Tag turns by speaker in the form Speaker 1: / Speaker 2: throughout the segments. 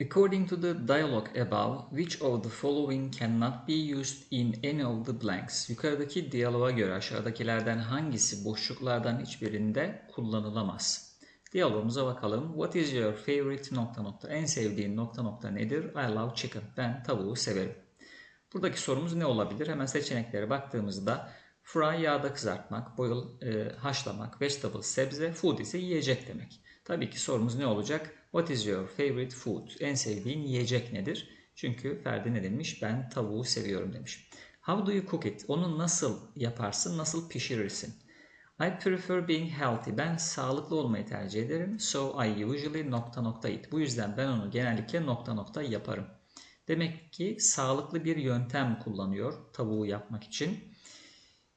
Speaker 1: According to the dialogue above, which of the following cannot be used in any of the blanks? Yukarıdaki diyaloğa göre aşağıdakilerden hangisi boşluklardan hiçbirinde kullanılamaz? Diyalogumuza bakalım. What is your favorite nokta nokta? En sevdiğin nokta nokta nedir? I love chicken. Ben tavuğu severim. Buradaki sorumuz ne olabilir? Hemen seçeneklere baktığımızda fry yağda kızartmak, boil e, haşlamak, vegetable sebze, food ise yiyecek demek. Tabii ki sorumuz ne olacak? What is your favorite food? En sevdiğin yiyecek nedir? Çünkü Ferdi ne demiş? Ben tavuğu seviyorum demiş. How do you cook it? Onu nasıl yaparsın? Nasıl pişirirsin? I prefer being healthy. Ben sağlıklı olmayı tercih ederim. So I usually nokta nokta eat. Bu yüzden ben onu genellikle nokta nokta yaparım. Demek ki sağlıklı bir yöntem kullanıyor tavuğu yapmak için.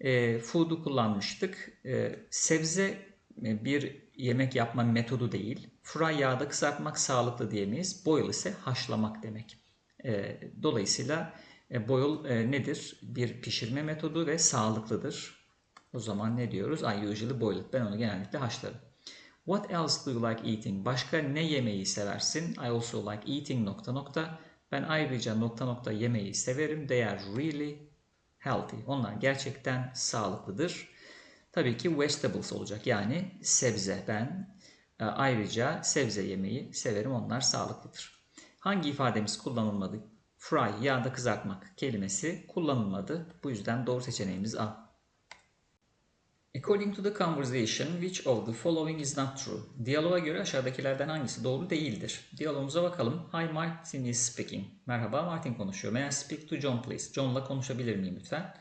Speaker 1: E, food'u kullanmıştık. E, sebze e, bir yemek yapma metodu değil. Fry yağda kızartmak sağlıklı diyemeyiz. Boil ise haşlamak demek. E, dolayısıyla e, boil e, nedir? Bir pişirme metodu ve sağlıklıdır. O zaman ne diyoruz? I usually boil it. Ben onu genellikle haşlarım. What else do you like eating? Başka ne yemeği seversin? I also like eating nokta nokta. Ben ayrıca nokta nokta yemeği severim. They are really healthy. Onlar gerçekten sağlıklıdır. Tabii ki vegetables olacak. Yani sebze. Ben e, ayrıca sebze yemeği severim. Onlar sağlıklıdır. Hangi ifademiz kullanılmadı? Fry, yağda kızartmak kelimesi kullanılmadı. Bu yüzden doğru seçeneğimiz A. According to the conversation, which of the following is not true? Diyaloğa göre aşağıdakilerden hangisi doğru değildir? Diyalogumuza bakalım. Hi Martin is speaking. Merhaba Martin konuşuyor. May I speak to John please? John'la konuşabilir miyim lütfen?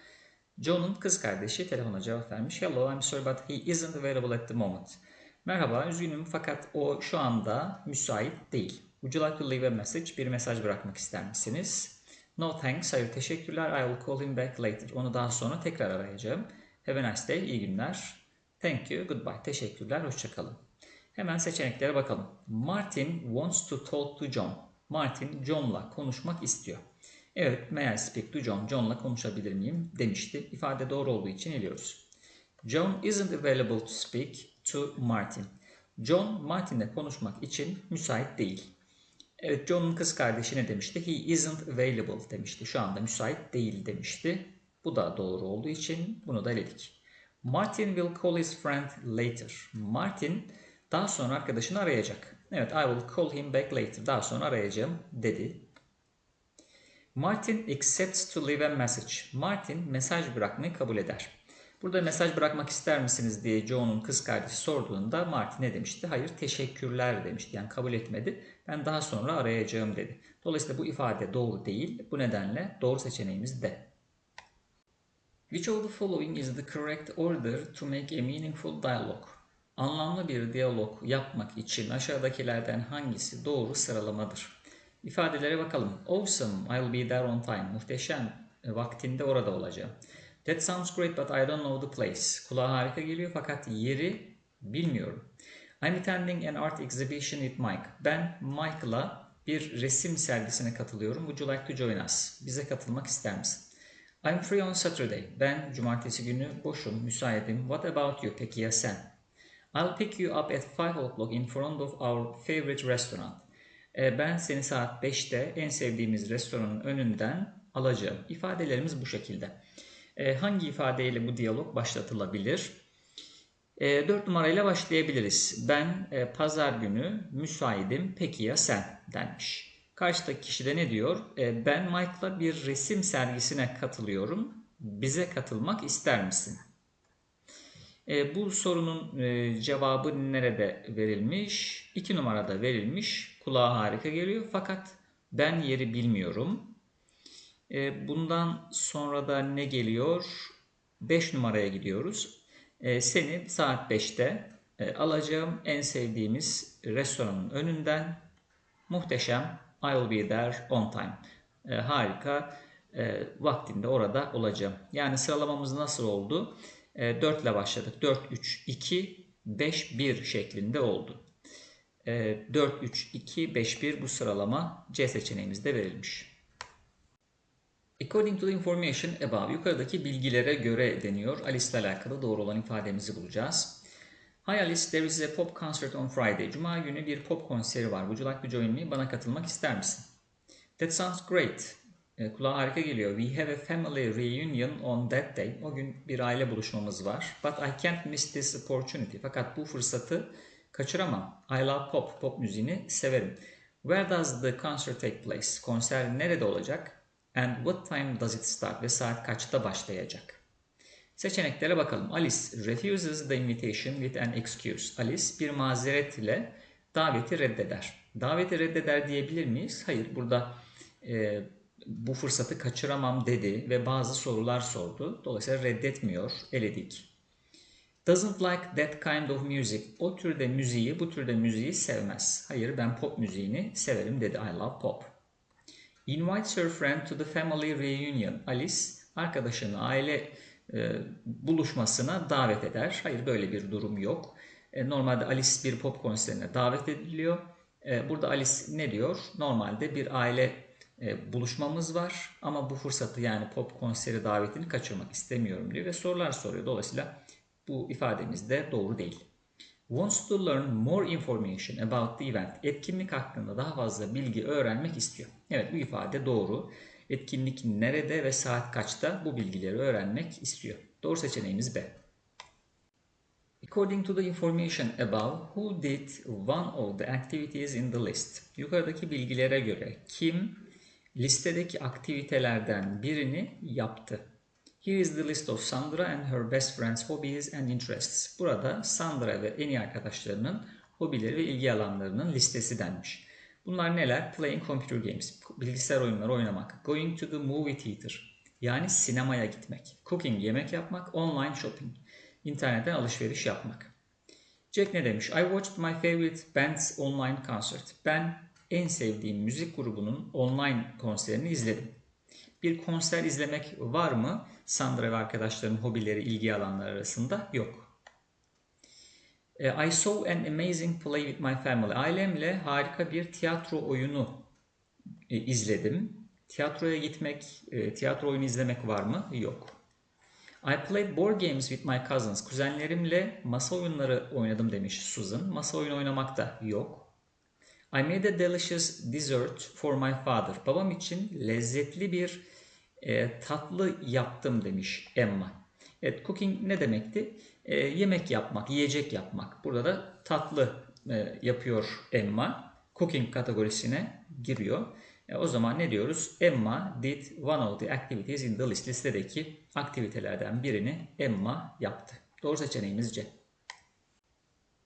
Speaker 1: John'un kız kardeşi telefona cevap vermiş. Hello, I'm sorry but he isn't available at the moment. Merhaba, üzgünüm fakat o şu anda müsait değil. Would you like to leave a message? Bir mesaj bırakmak ister misiniz? No thanks, hayır teşekkürler. I will call him back later. Onu daha sonra tekrar arayacağım. Have a nice day, iyi günler. Thank you, goodbye. Teşekkürler, hoşçakalın. Hemen seçeneklere bakalım. Martin wants to talk to John. Martin John'la konuşmak istiyor. Evet, may I speak to John? John'la konuşabilir miyim? demişti. İfade doğru olduğu için eliyoruz. John isn't available to speak to Martin. John, Martin'le konuşmak için müsait değil. Evet, John'un kız kardeşi ne demişti? He isn't available demişti. Şu anda müsait değil demişti. Bu da doğru olduğu için bunu da eledik. Martin will call his friend later. Martin daha sonra arkadaşını arayacak. Evet, I will call him back later. Daha sonra arayacağım dedi. Martin accepts to leave a message. Martin mesaj bırakmayı kabul eder. Burada mesaj bırakmak ister misiniz diye Joe'nun kız kardeşi sorduğunda Martin ne demişti? Hayır teşekkürler demişti. Yani kabul etmedi. Ben daha sonra arayacağım dedi. Dolayısıyla bu ifade doğru değil. Bu nedenle doğru seçeneğimiz D. Which of the following is the correct order to make a meaningful dialogue? Anlamlı bir diyalog yapmak için aşağıdakilerden hangisi doğru sıralamadır? İfadelere bakalım. Awesome, I'll be there on time. Muhteşem, vaktinde orada olacağım. That sounds great but I don't know the place. Kulağa harika geliyor fakat yeri bilmiyorum. I'm attending an art exhibition with Mike. Ben Mike'la bir resim sergisine katılıyorum. Would you like to join us? Bize katılmak ister misin? I'm free on Saturday. Ben cumartesi günü boşum, müsaitim. What about you? Peki ya sen? I'll pick you up at 5 o'clock in front of our favorite restaurant. Ee, Ben seni saat 5'te en sevdiğimiz restoranın önünden alacağım. İfadelerimiz bu şekilde. Ee, Hangi ifadeyle bu diyalog başlatılabilir? 4 numarayla başlayabiliriz. Ben e, pazar günü müsaitim. Peki ya sen? denmiş. Karşıdaki kişi de ne diyor? E, Ben Mike'la bir resim sergisine katılıyorum. Bize katılmak ister misin? E, bu sorunun e, cevabı nerede verilmiş? 2 numarada verilmiş. Kulağa harika geliyor fakat ben yeri bilmiyorum. E, bundan sonra da ne geliyor? 5 numaraya gidiyoruz. E, seni saat 5'te e, alacağım en sevdiğimiz restoranın önünden. Muhteşem. I'll be there on time. E, harika. E, vaktinde orada olacağım. Yani sıralamamız nasıl oldu? E, 4 ile başladık. 4, 3, 2, 5, 1 şeklinde oldu. E, 4, 3, 2, 5, 1 bu sıralama C seçeneğimizde verilmiş. According to the information above, yukarıdaki bilgilere göre deniyor. Alice ile alakalı doğru olan ifademizi bulacağız. Hi Alice, there is a pop concert on Friday. Cuma günü bir pop konseri var. Would you like to join me? Bana katılmak ister misin? That sounds great. E, kulağa harika geliyor. We have a family reunion on that day. O gün bir aile buluşmamız var. But I can't miss this opportunity. Fakat bu fırsatı kaçıramam. I love pop. Pop müziğini severim. Where does the concert take place? Konser nerede olacak? And what time does it start? Ve saat kaçta başlayacak? Seçeneklere bakalım. Alice refuses the invitation with an excuse. Alice bir mazeret ile daveti reddeder. Daveti reddeder diyebilir miyiz? Hayır. Burada e, bu fırsatı kaçıramam dedi ve bazı sorular sordu. Dolayısıyla reddetmiyor. Eledik. Doesn't like that kind of music. O türde müziği, bu türde müziği sevmez. Hayır ben pop müziğini severim dedi. I love pop. Invites her friend to the family reunion. Alice arkadaşını aile e, buluşmasına davet eder. Hayır böyle bir durum yok. E, normalde Alice bir pop konserine davet ediliyor. E, burada Alice ne diyor? Normalde bir aile e, buluşmamız var ama bu fırsatı yani pop konseri davetini kaçırmak istemiyorum diyor ve sorular soruyor. Dolayısıyla bu ifademiz de doğru değil. Wants to learn more information about the event. Etkinlik hakkında daha fazla bilgi öğrenmek istiyor. Evet bu ifade doğru. Etkinlik nerede ve saat kaçta bu bilgileri öğrenmek istiyor. Doğru seçeneğimiz B. According to the information above, who did one of the activities in the list? Yukarıdaki bilgilere göre kim listedeki aktivitelerden birini yaptı? Here is the list of Sandra and her best friend's hobbies and interests. Burada Sandra ve en iyi arkadaşlarının hobileri ve ilgi alanlarının listesi denmiş. Bunlar neler? Playing computer games, bilgisayar oyunları oynamak. Going to the movie theater, yani sinemaya gitmek. Cooking, yemek yapmak. Online shopping, internetten alışveriş yapmak. Jack ne demiş? I watched my favorite band's online concert. Ben en sevdiğim müzik grubunun online konserini izledim. Bir konser izlemek var mı? Sandra ve arkadaşlarının hobileri, ilgi alanları arasında yok. I saw an amazing play with my family. Ailemle harika bir tiyatro oyunu e, izledim. Tiyatroya gitmek, e, tiyatro oyunu izlemek var mı? Yok. I played board games with my cousins. Kuzenlerimle masa oyunları oynadım demiş Susan. Masa oyunu oynamak da yok. I made a delicious dessert for my father. Babam için lezzetli bir e, tatlı yaptım demiş Emma. Evet, cooking ne demekti? E, yemek yapmak, yiyecek yapmak. Burada da tatlı e, yapıyor Emma. Cooking kategorisine giriyor. E, o zaman ne diyoruz? Emma did one of the activities in the list. Listedeki aktivitelerden birini Emma yaptı. Doğru seçeneğimiz C.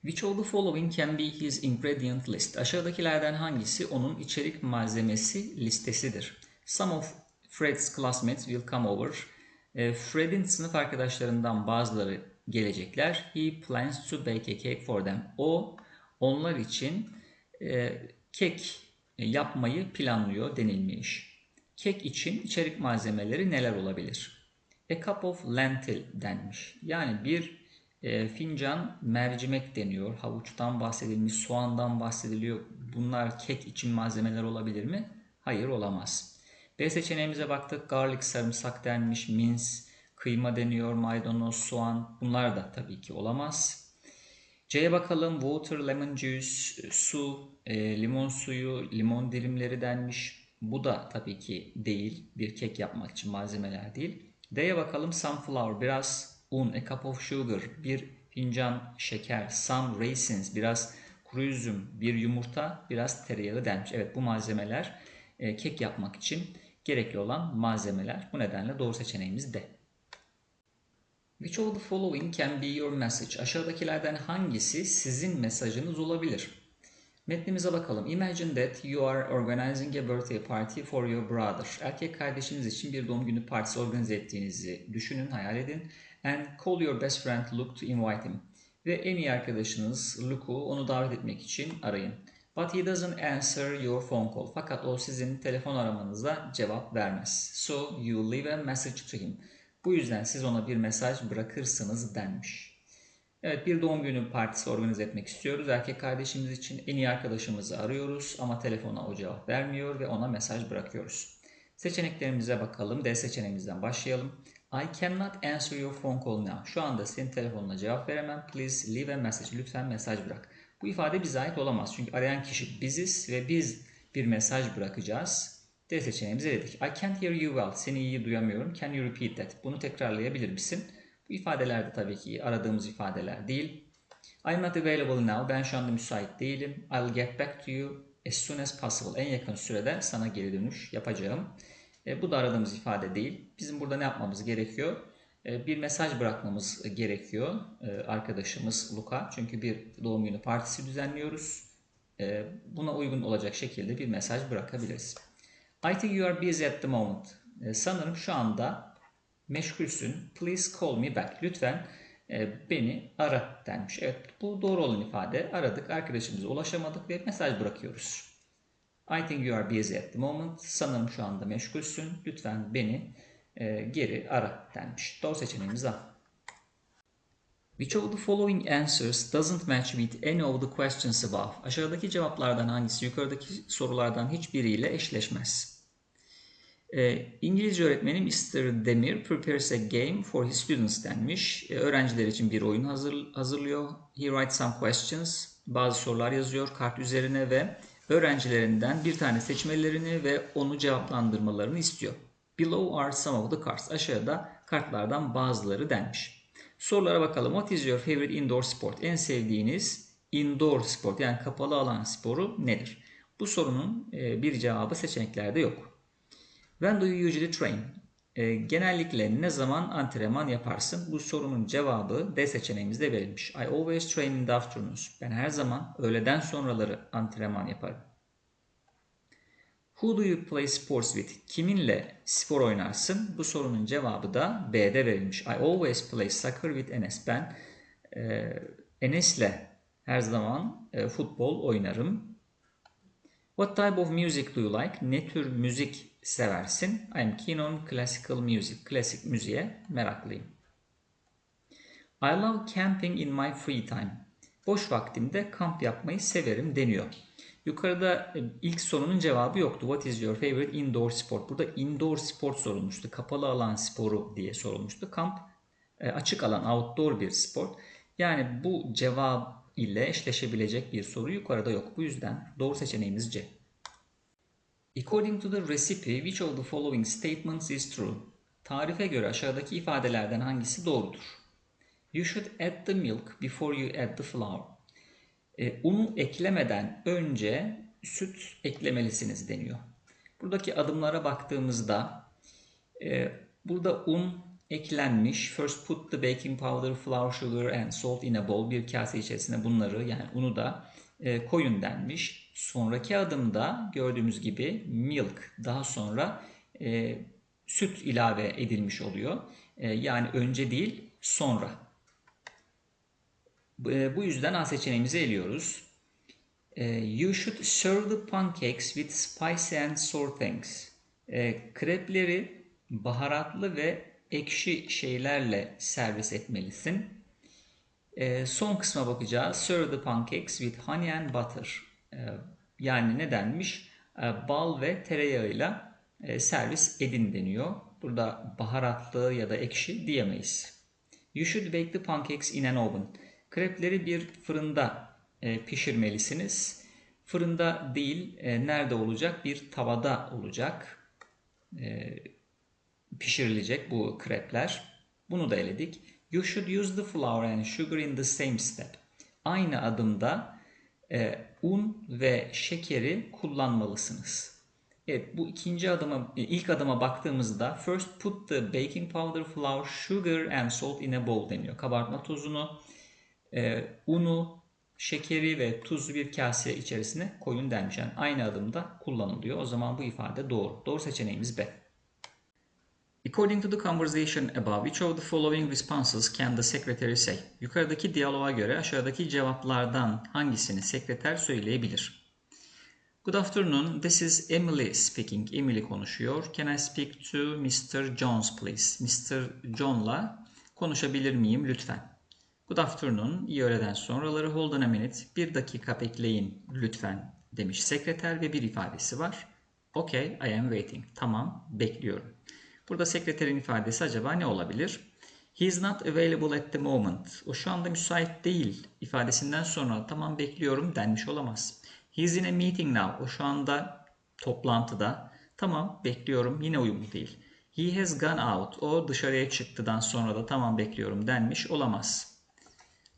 Speaker 1: Which of the following can be his ingredient list? Aşağıdakilerden hangisi onun içerik malzemesi listesidir? Some of Fred's classmates will come over. E, Fred'in sınıf arkadaşlarından bazıları gelecekler. He plans to bake a cake for them. O onlar için e, kek yapmayı planlıyor denilmiş. Kek için içerik malzemeleri neler olabilir? A cup of lentil denmiş. Yani bir e, fincan mercimek deniyor. Havuçtan bahsedilmiş, soğandan bahsediliyor. Bunlar kek için malzemeler olabilir mi? Hayır olamaz. B seçeneğimize baktık. Garlic sarımsak denmiş, mince, kıyma deniyor, maydanoz, soğan. Bunlar da tabii ki olamaz. C'ye bakalım. Water, lemon juice, su, e, limon suyu, limon dilimleri denmiş. Bu da tabii ki değil. Bir kek yapmak için malzemeler değil. D'ye bakalım. Sunflower, biraz un, a cup of sugar, bir fincan şeker, some raisins, biraz kuru üzüm, bir yumurta, biraz tereyağı denmiş. Evet bu malzemeler e, kek yapmak için gerekli olan malzemeler. Bu nedenle doğru seçeneğimiz D. Which of the following can be your message? Aşağıdakilerden hangisi sizin mesajınız olabilir? Metnimize bakalım. Imagine that you are organizing a birthday party for your brother. Erkek kardeşiniz için bir doğum günü partisi organize ettiğinizi düşünün, hayal edin. And call your best friend Luke to invite him. Ve en iyi arkadaşınız Luke'u onu davet etmek için arayın. But he doesn't answer your phone call. Fakat o sizin telefon aramanıza cevap vermez. So you leave a message to him. Bu yüzden siz ona bir mesaj bırakırsınız denmiş. Evet bir doğum günü partisi organize etmek istiyoruz. Erkek kardeşimiz için en iyi arkadaşımızı arıyoruz ama telefona o cevap vermiyor ve ona mesaj bırakıyoruz. Seçeneklerimize bakalım. D seçeneğimizden başlayalım. I cannot answer your phone call now. Şu anda senin telefonuna cevap veremem. Please leave a message. Lütfen mesaj bırak. Bu ifade bize ait olamaz. Çünkü arayan kişi biziz ve biz bir mesaj bırakacağız. D seçeneğimizi eledik. I can't hear you well. Seni iyi duyamıyorum. Can you repeat that? Bunu tekrarlayabilir misin? Bu ifadeler de tabii ki aradığımız ifadeler değil. I'm not available now. Ben şu anda müsait değilim. I'll get back to you as soon as possible. En yakın sürede sana geri dönüş yapacağım. E, bu da aradığımız ifade değil. Bizim burada ne yapmamız gerekiyor? E, bir mesaj bırakmamız gerekiyor e, arkadaşımız Luka. Çünkü bir doğum günü partisi düzenliyoruz. E, buna uygun olacak şekilde bir mesaj bırakabiliriz. I think you are busy at the moment. E, sanırım şu anda meşgulsün. Please call me back. Lütfen e, beni ara denmiş. Evet bu doğru olan ifade. Aradık arkadaşımıza ulaşamadık ve mesaj bırakıyoruz. I think you are busy at the moment. Sanırım şu anda meşgulsün. Lütfen beni e, geri ara denmiş. Doğru seçeneğimiz A. Which of the following answers doesn't match with any of the questions above? Aşağıdaki cevaplardan hangisi yukarıdaki sorulardan hiçbiriyle eşleşmez? E, İngilizce öğretmeni Mr. Demir prepares a game for his students denmiş. E, öğrenciler için bir oyun hazır, hazırlıyor. He writes some questions. Bazı sorular yazıyor kart üzerine ve öğrencilerinden bir tane seçmelerini ve onu cevaplandırmalarını istiyor. Below are some of the cards. Aşağıda kartlardan bazıları denmiş. Sorulara bakalım. What is your favorite indoor sport? En sevdiğiniz indoor sport yani kapalı alan sporu nedir? Bu sorunun e, bir cevabı seçeneklerde yok. When do you usually train? E, genellikle ne zaman antrenman yaparsın? Bu sorunun cevabı D seçeneğimizde verilmiş. I always train in the afternoons. Ben her zaman öğleden sonraları antrenman yaparım. Who do you play sports with? Kiminle spor oynarsın? Bu sorunun cevabı da B'de verilmiş. I always play soccer with Enes. Ben e, Enes'le her zaman e, futbol oynarım. What type of music do you like? Ne tür müzik seversin? I'm keen on classical music. Klasik müziğe meraklıyım. I love camping in my free time. Boş vaktimde kamp yapmayı severim deniyor. Yukarıda e, ilk sorunun cevabı yoktu. What is your favorite indoor sport? Burada indoor sport sorulmuştu. Kapalı alan sporu diye sorulmuştu. Kamp e, açık alan outdoor bir spor. Yani bu cevap ile eşleşebilecek bir soru yukarıda yok. Bu yüzden doğru seçeneğimiz C. According to the recipe, which of the following statements is true? Tarife göre aşağıdaki ifadelerden hangisi doğrudur? You should add the milk before you add the flour. E, unu eklemeden önce süt eklemelisiniz deniyor. Buradaki adımlara baktığımızda e, burada un eklenmiş. First put the baking powder, flour, sugar and salt in a bowl. Bir kase içerisine bunları yani unu da e, koyun denmiş. Sonraki adımda gördüğümüz gibi milk daha sonra e, süt ilave edilmiş oluyor. E, yani önce değil sonra. E, bu yüzden A seçeneğimizi eliyoruz. E, you should serve the pancakes with spicy and sour things. E, krepleri baharatlı ve ekşi şeylerle servis etmelisin. Son kısma bakacağız. Serve the pancakes with honey and butter. Yani ne denmiş? Bal ve tereyağıyla servis edin deniyor. Burada baharatlı ya da ekşi diyemeyiz. You should bake the pancakes in an oven. Krepleri bir fırında e, pişirmelisiniz. Fırında değil, e, nerede olacak? Bir tavada olacak. E, pişirilecek bu krepler. Bunu da eledik. You should use the flour and sugar in the same step. Aynı adımda un ve şekeri kullanmalısınız. Evet bu ikinci adıma, ilk adıma baktığımızda first put the baking powder, flour, sugar and salt in a bowl deniyor. Kabartma tozunu, e, unu, şekeri ve tuzu bir kase içerisine koyun denmiş. Yani aynı adımda kullanılıyor. O zaman bu ifade doğru. Doğru seçeneğimiz B. According to the conversation above, which of the following responses can the secretary say? Yukarıdaki diyaloğa göre aşağıdaki cevaplardan hangisini sekreter söyleyebilir? Good afternoon, this is Emily speaking. Emily konuşuyor. Can I speak to Mr. Jones please? Mr. John'la konuşabilir miyim lütfen? Good afternoon, iyi öğleden sonraları hold on a minute. Bir dakika bekleyin lütfen demiş sekreter ve bir ifadesi var. Okay, I am waiting. Tamam, bekliyorum. Burada sekreterin ifadesi acaba ne olabilir? He is not available at the moment. O şu anda müsait değil ifadesinden sonra tamam bekliyorum denmiş olamaz. He is in a meeting now. O şu anda toplantıda. Tamam bekliyorum yine uyumlu değil. He has gone out. O dışarıya çıktıdan sonra da tamam bekliyorum denmiş olamaz.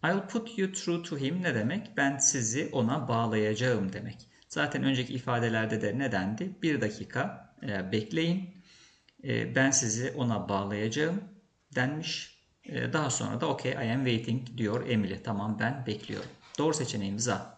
Speaker 1: I'll put you through to him ne demek? Ben sizi ona bağlayacağım demek. Zaten önceki ifadelerde de ne dendi? Bir dakika e, bekleyin. E, ben sizi ona bağlayacağım denmiş. E, daha sonra da okay I am waiting diyor Emily. Tamam ben bekliyorum. Doğru seçeneğimiz A.